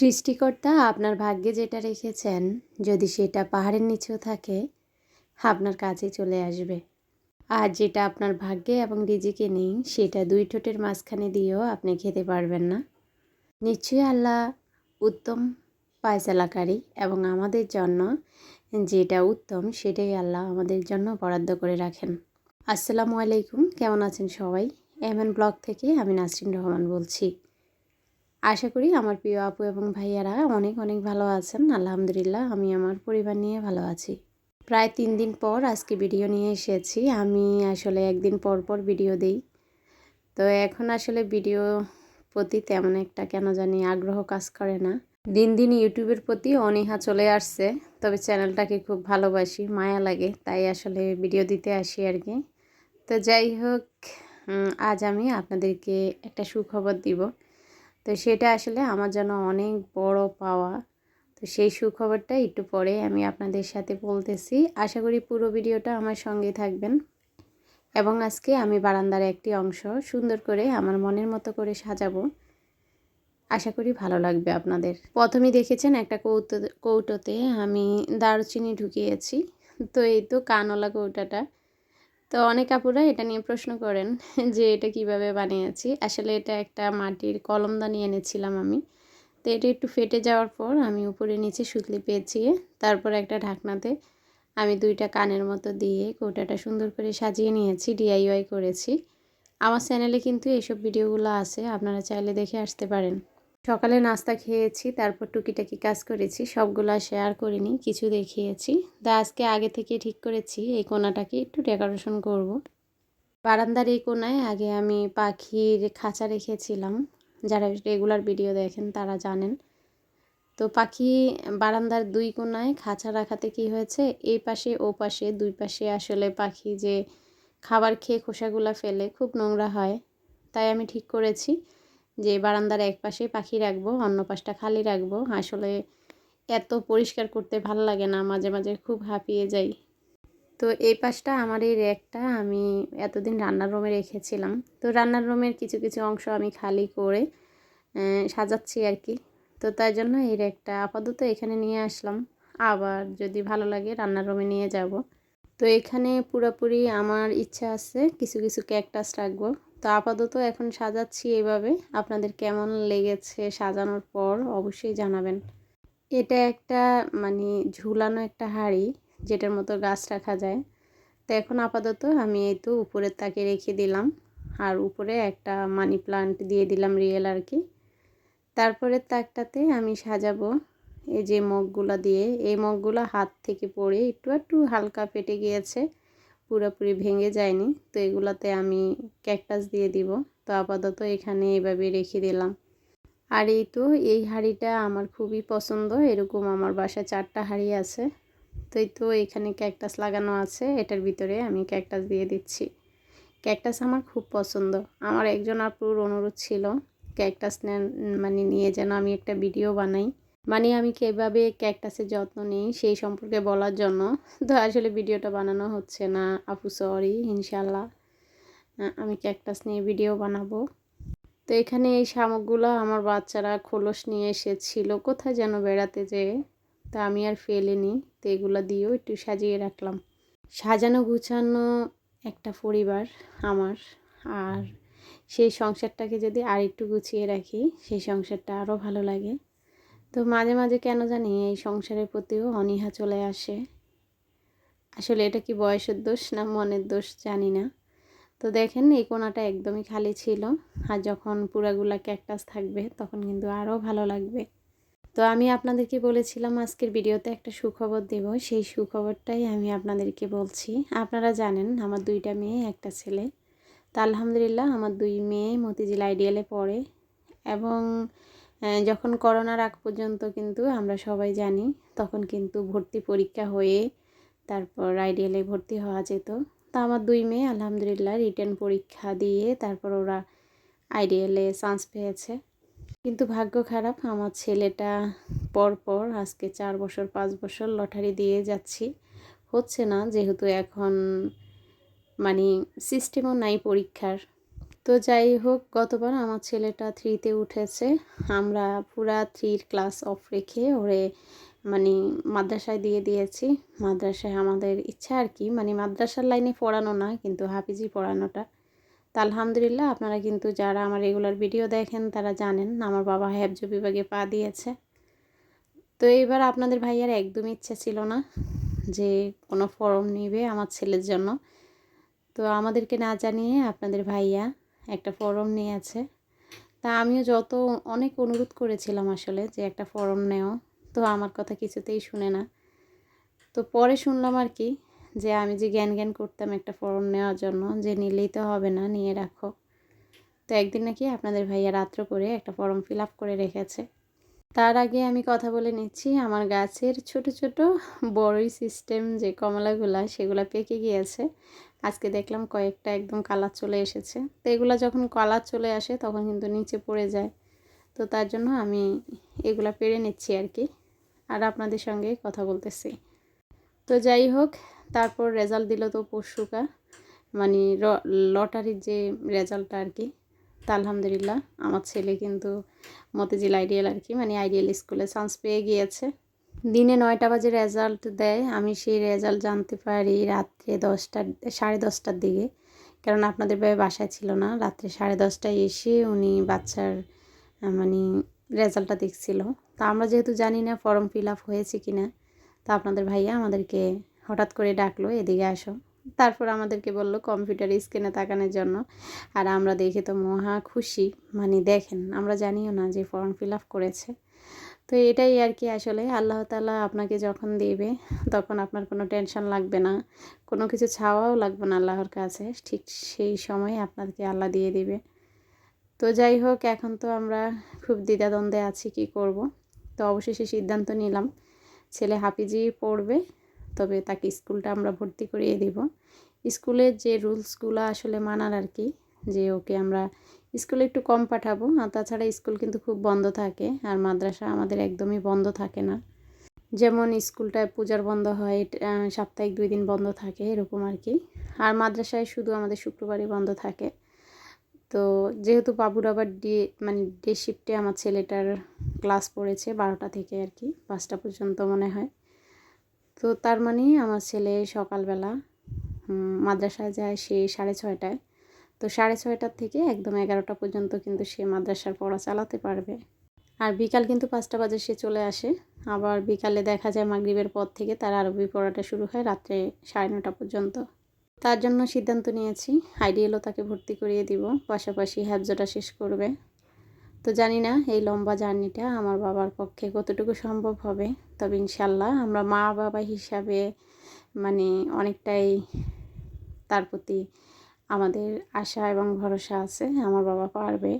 সৃষ্টিকর্তা আপনার ভাগ্যে যেটা রেখেছেন, যদি সেটা পাহাড়ের নিচেও থাকে, আপনার কাছে চলে আসবে। আর যেটা আপনার ভাগ্যে এবং রিজিকে নেই, সেটা দুই ঠোঁটের মাঝখানে দিয়েও আপনি খেতে পারবেন না। নিশ্চয়ই আল্লাহ উত্তম পায়সালাকারী এবং আমাদের জন্য যেটা উত্তম, সেটাই আল্লাহ আমাদের জন্য বরাদ্দ করে রাখেন। আসসালামু আলাইকুম, কেমন আছেন সবাই? এমএন ব্লগ থেকে আমি নাসরিন রহমান বলছি। আশা করি আমার প্রিয় আপু এবং ভাইয়ারা অনেক অনেক ভালো আছেন। আলহামদুলিল্লাহ, আমি আমার পরিবার নিয়ে ভালো আছি। প্রায় তিন দিন পর আজকে ভিডিও নিয়ে এসেছি। আমি আসলে একদিন পর পর ভিডিও দিই। তো এখন আসলে ভিডিও প্রতি তেমন একটা কেন জানি আগ্রহ কাজ করে না। দিন দিন ইউটিউবের প্রতি অনীহা চলে আসছে, তবে চ্যানেলটাকে খুব ভালোবাসি, মায়া লাগে, তাই আসলে ভিডিও দিতে আসি আর কি। তো যাই হোক আজ আমি আপনাদেরকে একটা সুখবর দিব। তো সেটা আসলে আমার জন্য অনেক বড় পাওয়া। তো সেই সুখবরটা একটু পরে আমি আপনাদের সাথে বলতেছি। আশা করি পুরো ভিডিওটা আমার সঙ্গে থাকবেন। এবং আজকে আমি বারান্দার একটি অংশ সুন্দর করে আমার মনের মতো করে সাজাবো। আশা করি ভালো লাগবে আপনাদের। প্রথমেই দেখেছেন একটা কৌটো কৌটোতে আমি দারুচিনি ঢুকিয়েছি। তো এই তো কানলা কৌটাটা। তো অনেক আপুরা এটা নিয়ে প্রশ্ন করেন যে এটা কীভাবে বানিয়েছি। আসলে এটা একটা মাটির কলমদানি এনেছিলাম আমি। তো এটা একটু ফেটে যাওয়ার পর আমি উপরে নিচে সুতলি পেঁচিয়ে তারপর একটা ঢাকনাতে আমি দুইটা কানের মতো দিয়ে কৌটাটা সুন্দর করে সাজিয়ে নিয়েছি ডিআইওয়াই করেছি। আমার চ্যানেলে কিন্তু এইসব ভিডিওগুলো আছে, আপনারা চাইলে দেখে আসতে পারেন। সকালে নাস্তা খেয়েছি, তারপর টুকিটাকি কাজ করেছি, সবগুলো শেয়ার করিনি, কিছু দেখিয়েছি। তা আজকে আগে থেকে ঠিক করেছি, এই কোনাটাকে একটু ডেকোরেশন করব। বারান্দার এই কোনায় আগে আমি পাখির খাঁচা রেখেছিলাম, যারা রেগুলার ভিডিও দেখেন তারা জানেন। তো পাখি বারান্দার দুই কোনায় খাঁচা রাখাতে কি হয়েছে? এই পাশে, ও পাশে, দুই পাশে আসলে পাখি যে খাবার খেয়ে খোসাগুলা ফেলে খুব নোংরা হয়। তাই আমি ঠিক করেছি। যে বারান্দার এক পাশে পাখি রাখব, অন্য পাশটা খালি রাখব। আসলে এত পরিষ্কার করতে ভালো লাগে না, মাঝে মাঝে খুব হাঁপিয়ে যাই। তো এই পাশটা আমার এই র্যাকটা আমি এতদিন রান্নার রুমে রেখেছিলাম। তো রান্নার রুমের কিছু কিছু অংশ আমি খালি করে সাজাচ্ছি আর কি। তো তাই জন্য এই র্যাকটা আপাতত এখানে নিয়ে আসলাম। আবার যদি ভালো লাগে রান্নার রুমে নিয়ে যাব। তো এখানে পুরোপুরি আমার ইচ্ছা আছে কিছু কিছু ক্যাকটাস রাখব। তো আপাতত এখন সাজাচ্ছি এইভাবে আপনাদের কেমন লেগেছে সাজানোর পর অবশ্যই জানাবেন। এটা একটা মানে ঝুলানো একটা হাড়ি, যেটার মতো গাছ রাখা যায়। তো এখন আপাতত আমি এই তো উপরের তাকে রেখে দিলাম। আর উপরে একটা মানি প্লান্ট দিয়ে দিলাম রিয়েল আর কি। তারপরে তাকটাতে আমি সাজাবো এই যে মগগুলো দিয়ে। এই মগগুলো হাত থেকে পড়ে একটু একটু হালকা পেটে গিয়েছে। পুরোপুরি ভেঙে যায়নি। তো এগুলাতে আমি ক্যাকটাস দিয়ে দিব। তো আপাতত এখানে এভাবে রেখে দিলাম। আর এই তো, এই হাঁড়িটা আমার খুবই পছন্দ। এরকম আমার বাসায় চারটা হাঁড়ি আছে। তো এই তো, এখানে ক্যাকটাস লাগানো আছে। এটার ভিতরে আমি ক্যাকটাস দিয়ে দিচ্ছি। ক্যাকটাস আমার খুব পছন্দ। আমার একজন আপুর অনুরোধ ছিল, ক্যাকটাস নেন মানে নিয়ে যেন আমি একটা ভিডিও বানাই। মানে আমি কীভাবে ক্যাকটাসের যত্ন নিই সেই সম্পর্কে বলার জন্য? তো আসলে ভিডিওটা বানানো হচ্ছে না। আপু সরি ইনশাল্লাহ আমি ক্যাকটাস নিয়ে ভিডিও বানাবো। তো এখানে এই শামুকগুলো আমার বাচ্চারা খোলস নিয়ে এসেছিল। কোথায় যেন বেড়াতে যেয়ে তা আমি আর ফেলিনি। তো এগুলো দিয়েও একটু সাজিয়ে রাখলাম। সাজানো গুছানো একটা পরিবার আমার। আর সেই সংসারটাকে যদি আর একটু গুছিয়ে রাখি, সেই সংসারটা আরও ভালো লাগে। তো মাঝে মাঝে কেন জানি এই সংসারের প্রতিও অনীহা চলে আসে। আসলে এটা কি বয়সের দোষ না মনের দোষ জানি না। তো দেখেন এই কোনাটা একদমই খালি ছিল। আর যখন পুরাগুলা ক্যাকটাস থাকবে, তখন কিন্তু আরও ভালো লাগবে। তো আমি আপনাদেরকে বলেছিলাম আজকের ভিডিওতে একটা সুখবর দেব। সেই সুখবরটাই আমি আপনাদেরকে বলছি। আপনারা জানেন, আমার দুইটা মেয়ে, একটা ছেলে। তা আলহামদুলিল্লাহ, আমার দুই মেয়ে মতিঝিল আইডিয়ালে পড়ে। এবং যখন করোনার আগ পর্যন্ত কিন্তু আমরা সবাই জানি, তখন কিন্তু ভর্তি পরীক্ষা হয়ে তারপর আইডিয়ালে ভর্তি হওয়া যেত। তা আমার দুই মেয়ে আলহামদুলিল্লাহ রিটার্ন পরীক্ষা দিয়ে তারপর ওরা আইডিয়ালে চান্স পেয়েছে। কিন্তু ভাগ্য খারাপ, আমার ছেলেটা পরপর আজকে চার বছর, পাঁচ বছর লটারি দিয়ে যাচ্ছি। হচ্ছে না, যেহেতু এখন মানে সিস্টেমও নাই পরীক্ষার। তো যাই হোক, গতবার আমার ছেলেটা থ্রিতে উঠেছে। আমরা পুরা থ্রির ক্লাস অফ রেখে ওরে মানে মাদ্রাসায় দিয়ে দিয়েছি। মাদ্রাসায় আমাদের ইচ্ছা আর কি মানে মাদ্রাসার লাইনে পড়ানো না, কিন্তু হাফিজি পড়ানোটা। তা আলহামদুলিল্লাহ, আপনারা কিন্তু যারা আমার রেগুলার ভিডিও দেখেন, তারা জানেন, আমার বাবা হ্যাবজ বিভাগে পা দিয়েছে। তো এবার আপনাদের ভাইয়ার একদম ইচ্ছে ছিল না যে কোনো ফর্ম নেবে আমার ছেলের জন্য। তো আমাদেরকে না জানিয়ে আপনাদের ভাইয়া একটা ফর্ম নিয়েছে। তা আমিও যত অনেক অনুরোধ করেছিলাম আসলে যে একটা ফর্ম নেও। তো আমার কথা কিছুতেই শুনে না। তো পরে শুনলাম আর কি যে আমি যে জ্ঞান জ্ঞান করতাম একটা ফর্ম নেওয়ার জন্য, যে নিলেই তো হবে না, নিয়ে রাখো। তো একদিন নাকি আপনাদের ভাইয়া রাত্র করে একটা ফর্ম ফিল আপ করে রেখেছে। তার আগে আমি কথা বলে নিচ্ছি, আমার গাছের ছোট ছোট বড়ই সিস্টেম যে কমলাগুলা, সেগুলো পেকে গিয়েছে। আজকে দেখলাম কয়েকটা একদম কালার চলে এসেছে। তো এগুলো যখন কালার চলে আসে তখন কিন্তু নিচে পড়ে যায়। তো তার জন্য আমি এগুলা পেরে নিচ্ছি আর কি। আর আপনাদের সঙ্গে কথা বলতেছি। তো যাই হোক, তারপর রেজাল্ট দিল তো পরশুকা। মানে লটারির যে রেজাল্টটা আর কি, তা আলহামদুলিল্লাহ। আমার ছেলে কিন্তু মতিঝিল আইডিয়াল আর কি মানে আইডিয়াল স্কুলে চান্স পেয়ে গিয়েছে। দিনে নয়টা বাজে রেজাল্ট দেয়। আমি সেই রেজাল্ট জানতে পারি রাত্রে দশটার সাড়ে দশটার দিকে। কারণ আপনাদের ভাই বাসায় ছিল না। রাত্রে সাড়ে দশটায় এসে উনি বাচ্চার মানে রেজাল্টটা দেখছিল। তা আমরা যেহেতু জানি না ফর্ম ফিল আপ হয়েছে কি না তা আপনাদের ভাইয়া আমাদেরকে হঠাৎ করে ডাকলো, এদিকে আসো। তারপর আমাদেরকে বলল কম্পিউটার স্ক্রিনে তাকানোর জন্য। আর আমরা দেখে তো মহা খুশি। মানে দেখেন, আমরা জানিও না যে ফর্ম ফিল আপ করেছে। তো এটাই আর কি আসলে। আল্লাহ তালা আপনাকে যখন দেবে, তখন আপনার কোনো টেনশন লাগবে না। কোনো কিছু ছাওয়াও লাগবে না আল্লাহর কাছে। ঠিক সেই সময় আপনাকে আল্লাহ দিয়ে দিবে। তো যাই হোক, এখন তো আমরা খুব দ্বিধাদ্বন্দ্বে আছি কি করব। তো অবশেষে সিদ্ধান্ত নিলাম, ছেলে হাফিজি পড়বে, তবে তাকে স্কুলটা আমরা ভর্তি করিয়ে দিব। স্কুলের যে রুলসগুলো আসলে মানার আর কি, যে ওকে আমরা স্কুলে একটু কম পাঠাবো। আর তাছাড়া স্কুল কিন্তু খুব বন্ধ থাকে আর মাদ্রাসা আমাদের একদমই বন্ধ থাকে না। যেমন স্কুলটায় পূজার বন্ধ হয় সাপ্তাহিক দুই দিন বন্ধ থাকে এরকম আর কি। আর মাদ্রাসায় শুধু আমাদের শুক্রবারই বন্ধ থাকে। তো যেহেতু বাবুর আবার ডে মানে ডে শিফটে আমার ছেলেটার ক্লাস পড়েছে বারোটা থেকে আর কি, পাঁচটা পর্যন্ত মনে হয়। তো তার মানে আমার ছেলে সকালবেলা মাদ্রাসায় যায় সে সাড়ে ছয়টায়। তো সাড়ে ছয়টার থেকে একদম এগারোটা পর্যন্ত কিন্তু সে মাদ্রাসার পড়া চালাতে পারবে। আর বিকাল কিন্তু পাঁচটা বাজে সে চলে আসে। আবার বিকালে দেখা যায় মাগরীবের পর থেকে তার আরবি পড়াটা শুরু হয় রাত্রে সাড়ে নটা পর্যন্ত। তার জন্য সিদ্ধান্ত নিয়েছি, আইডিএলও তাকে ভর্তি করিয়ে দিব, পাশাপাশি হ্যাবজোটা শেষ করবে। তো জানি না এই লম্বা জার্নিটা আমার বাবার পক্ষে কতটুকু সম্ভব হবে, তবে ইনশাল্লাহ আমরা মা বাবা হিসাবে মানে অনেকটাই তার প্রতি আমাদের আশা এবং ভরসা আছে, আমার বাবা পারবে।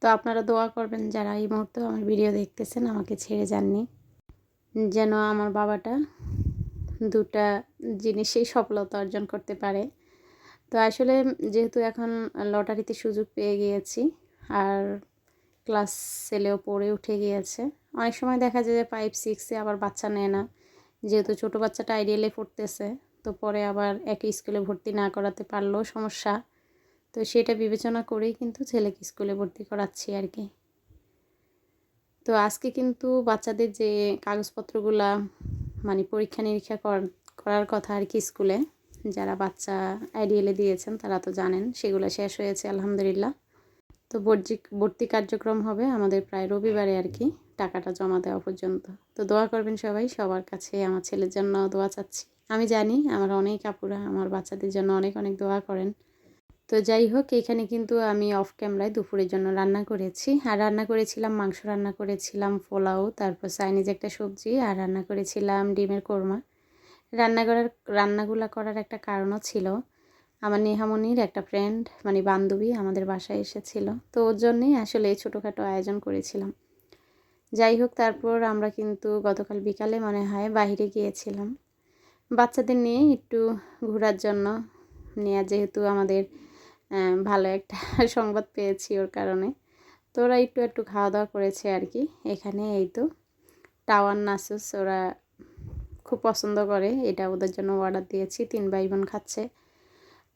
তো আপনারা দোয়া করবেন যারা এই মুহূর্তে আমার ভিডিও দেখতেছেন, আমাকে ছেড়ে যাননি। যেন আমার বাবাটা দুটা জিনিসেই সফলতা অর্জন করতে পারে। তো আসলে যেহেতু এখন লটারিতে সুযোগ পেয়ে গিয়েছি, আর ক্লাস সেলেও পড়ে উঠে গিয়েছে, অনেক সময় দেখা যায় যে ফাইভ সিক্সে আবার বাচ্চা নেয় না। যেহেতু ছোটো বাচ্চাটা আইডিয়ালে পড়তেছে তো পরে আবার একই স্কুলে ভর্তি না করাতে পারলেও সমস্যা। তো সেটা বিবেচনা করেই কিন্তু ছেলেকে স্কুলে ভর্তি করাচ্ছি আর কি। তো আজকে কিন্তু বাচ্চাদের যে কাগজপত্রগুলা মানে পরীক্ষা নিরীক্ষা করার কথা আর কি স্কুলে, যারা বাচ্চা আইডিয়ালে দিয়েছেন তারা তো জানেন, সেগুলো শেষ হয়েছে আলহামদুলিল্লাহ। তো ভর্তি ভর্তি কার্যক্রম হবে আমাদের প্রায় রবিবারে আর কি, টাকাটা জমা দেওয়া পর্যন্ত। তো দোয়া করবেন সবাই, সবার কাছে আমার ছেলের জন্য দোয়া চাচ্ছি। আমি জানি আমার অনেক আপুরা, আমার বাচ্চাদের জন্য অনেক অনেক দোয়া করেন। তো যাই হোক, এখানে কিন্তু আমি অফ ক্যামেরায় দুপুরের জন্য রান্না করেছি। আর রান্না করেছিলাম, মাংস রান্না করেছিলাম, পোলাও, তারপর চাইনিজ একটা সবজি, আর রান্না করেছিলাম ডিমের কোরমা। রান্না করার, রান্নাগুলো করার একটা কারণও ছিল। আমার নেহামনির একটা ফ্রেন্ড মানে বান্ধবী আমাদের বাসায় এসেছিল। তো ওর জন্যেই আসলে এই ছোটোখাটো আয়োজন করেছিলাম। যাই হোক, তারপর আমরা কিন্তু গতকাল বিকালে মনে হয় বাহিরে গিয়েছিলাম। বাচ্চাদের নিয়ে একটু ঘোরার জন্য নেওয়া যেহেতু আমাদের ভালো একটা সংবাদ পেয়েছি ওর কারণে। তো ওরা একটু একটু খাওয়া দাওয়া করেছে আর কি। এখানে এই তো, টাওয়ার নাসুস ওরা খুব পছন্দ করে। এটা ওদের জন্য অর্ডার দিয়েছি, তিন ভাই বোন খাচ্ছে।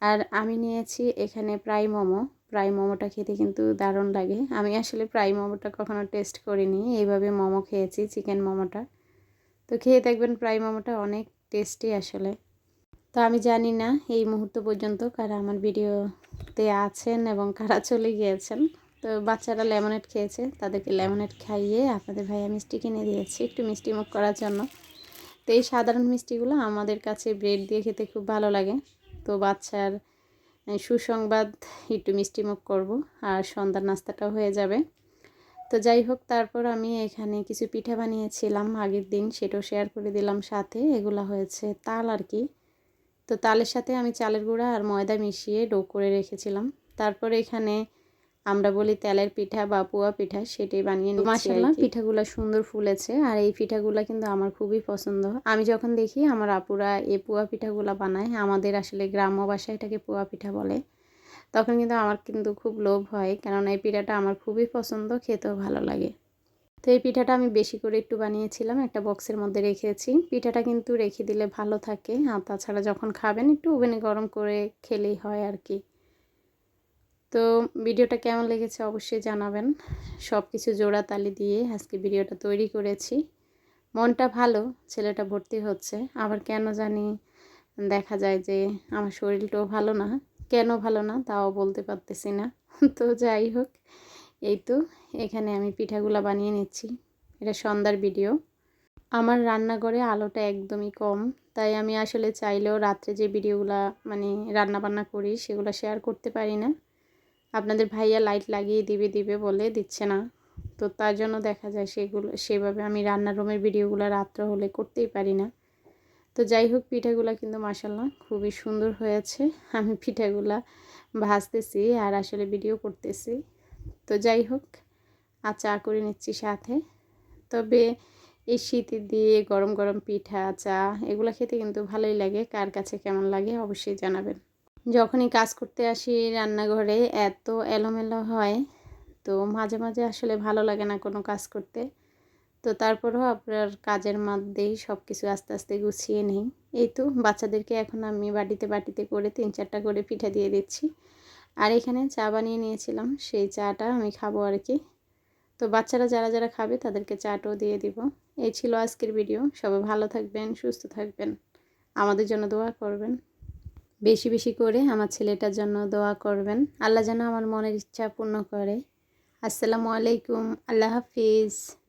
আর আমি নিয়েছি এখানে প্রায় মোমো। প্রায় মোমোটা খেতে কিন্তু দারুণ লাগে। আমি আসলে প্রায় মোমোটা কখনো টেস্ট করিনি। এইভাবে মোমো খেয়েছি চিকেন মোমোটা। তো খেয়ে দেখবেন প্রায় মোমোটা অনেক টেস্টি আসলে। তো আমি জানি না এই মুহূর্ত পর্যন্ত কারা আমার ভিডিওতে আছেন এবং কারা চলে গিয়েছেন। তো বাচ্চারা লেমনেড খেয়েছে, তাদেরকে লেমনেড খাইয়ে আপনাদের ভাইয়া মিষ্টি কিনে দিয়েছি একটু মিষ্টি মুখ করার জন্য। তো এই সাধারণ মিষ্টিগুলো আমাদের কাছে ব্রেড দিয়ে খেতে খুব ভালো লাগে। তো বাচ্চার সুসংবাদ, একটু মিষ্টি মুখ করব আর সন্ধ্যার নাস্তাটাও হয়ে যাবে। তো যাই হোক তারপর আমি এখানে কিছু পিঠা বানিয়েছিলাম। আগের দিন সেটাও শেয়ার করে দিলাম সাথে। এগুলা হয়েছে তাল আর কি। তো তালের সাথে আমি চালের গুঁড়া আর ময়দা মিশিয়ে ডো করে রেখেছিলাম। তারপরে এখানে আমরা বলি তেলের পিঠা বা পুয়া পিঠা সেটাই বানিয়ে মাসাল্লাহ পিঠাগুলো সুন্দর ফুলেছে আর এই পিঠাগুলো কিন্তু আমার খুবই পছন্দ। আমি যখন দেখি আমার আপুরা এই পুয়া পিঠাগুলো বানায় আমাদের আসলে গ্রাম্য ভাষায় এটাকে পুয়া পিঠা বলে। তখন কিন্তু আমার কিন্তু খুব লোভ হয়। কারণ এই পিঠাটা আমার খুবই পছন্দ, খেতেও ভালো লাগে। তো এই পিঠাটা আমি বেশি করে একটু বানিয়েছিলাম, একটা বক্সের মধ্যে রেখেছি। পিঠাটা কিন্তু রেখে দিলে ভালো থাকে। আর তাছাড়া যখন খাবেন একটু ওভেনে গরম করে খেলেই হয় আর কি। তো ভিডিওটা কেমন লেগেছে অবশ্যই জানাবেন। সব কিছু জোড়া তালি দিয়ে আজকে ভিডিওটা তৈরি করেছি। মনটা ভালো, ছেলেটা ভর্তি হচ্ছে। আবার কেন জানি দেখা যায় যে আমার শরীরটাও ভালো না। কেন ভালো না? তাও বলতে পারতেছি না। তো যাই হোক, এই তো এখানে আমি পিঠাগুলা বানিয়ে নিচ্ছি। এটা সন্ধ্যার ভিডিও। আমার রান্নাঘরে আলোটা একদমই কম, তাই আমি আসলে চাইলেও রাত্রে যে ভিডিওগুলা মানে রান্না বান্না করি সেগুলো শেয়ার করতে পারি না। আপনাদের ভাইয়া লাইট লাগিয়ে দিবে দিবে বলে দিচ্ছে না। তো তার জন্য দেখা যায় সেগুলো, সেভাবে আমি রান্নার রুমের ভিডিওগুলো রাত্রে হলে করতেই পারি না। তো যাই হোক পিঠাগুলো কিন্তু মাসাল্লাহ খুবই সুন্দর হয়েছে। আমি পিঠাগুলা ভাজতেছি আর আসলে ভিডিও করতেছি। তো যাই হোক আর চা করে নিচ্ছি সাথে। তবে এই শীতের দিয়ে গরম গরম পিঠা, চা, এগুলো খেতে কিন্তু ভালোই লাগে। কার কাছে কেমন লাগে অবশ্যই জানাবেন। যখনই কাজ করতে আসি রান্নাঘরে, এত এলোমেলো হয়, তো মাঝে মাঝে আসলে ভালো লাগে না কোনো কাজ করতে। তো তারপরেও আপনার কাজের মধ্যেই সব কিছু আস্তে আস্তে গুছিয়ে নেই। এই তো, বাচ্চাদেরকে এখন আমি বাটিতে বাটিতে করে তিন চারটা করে পিঠা দিয়ে দিচ্ছি। আর এখানে চা বানিয়ে নিয়েছিলাম, সেই চাটা আমি খাব আর কি। তো বাচ্চারা যারা যারা খাবে তাদেরকে চাটাও দিয়ে দিব। এই ছিল আজকের ভিডিও। সবাই ভালো থাকবেন, সুস্থ থাকবেন। আমাদের জন্য দোয়া করবেন। বেশি বেশি করে আমার ছেলেটার জন্য দোয়া করবেন। আল্লাহ যেন আমার মনের ইচ্ছা পূর্ণ করে। আসসালামু আলাইকুম। আল্লাহ হাফিজ।